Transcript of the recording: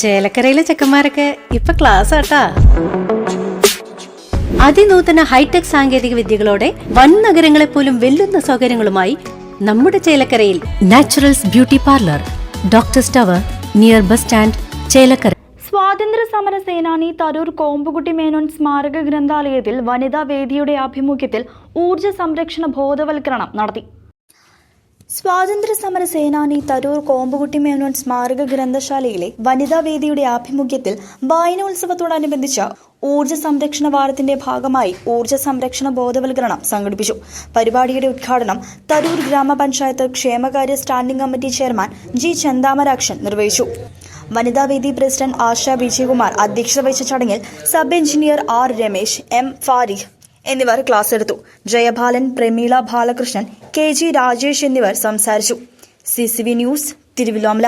ചേലക്കരയിലെ ചെക്കന്മാരൊക്കെ ഇപ്പൊ ക്ലാസ് ആട്ടാ. അതിനൂതന ഹൈടെക് സാങ്കേതിക വിദ്യകളോടെ വൻ നഗരങ്ങളെ പോലും വെല്ലുന്ന സൗകര്യങ്ങളുമായി നമ്മുടെ ചേലക്കരയിൽ naturals beauty parlour doctor tower near bus stand Chelakkara. സ്വാതന്ത്ര്യ സമര സേനാനി തരൂർ കോമ്പുകുട്ടി മേനോൻ സ്മാരക ഗ്രന്ഥാലയത്തിൽ വനിതാ വേദിയുടെ ആഭിമുഖ്യത്തിൽ ഊർജ സംരക്ഷണ ബോധവൽക്കരണം നടത്തി. സ്വാതന്ത്ര്യ സമര സേനാനി തരൂർ കോമ്പുകുട്ടി മേനോൻ സ്മാരക ഗ്രന്ഥശാലയിലെ വനിതാ വേദിയുടെ ആഭിമുഖ്യത്തിൽ വായനോത്സവത്തോടനുബന്ധിച്ച ഊർജ സംരക്ഷണ വാരത്തിന്റെ ഭാഗമായി ഊർജ സംരക്ഷണ ബോധവൽക്കരണം സംഘടിപ്പിച്ചു. പരിപാടിയുടെ ഉദ്ഘാടനം തരൂർ ഗ്രാമപഞ്ചായത്ത് ക്ഷേമകാര്യ standing committee chairman G Chanthamarakshan നിർവഹിച്ചു. വനിതാവേദി പ്രസിഡന്റ് ആശ വിജയകുമാർ അധ്യക്ഷത വഹിച്ച ചടങ്ങിൽ sub engineer R Ramesh M Fariq എന്നിവർ ക്ലാസ് എടുത്തു. ജയബാലൻ പ്രമീള ബാലകൃഷ്ണൻ കെ ജി രാജേഷ് എന്നിവർ സംസാരിച്ചു. C news Thiruvilwamala.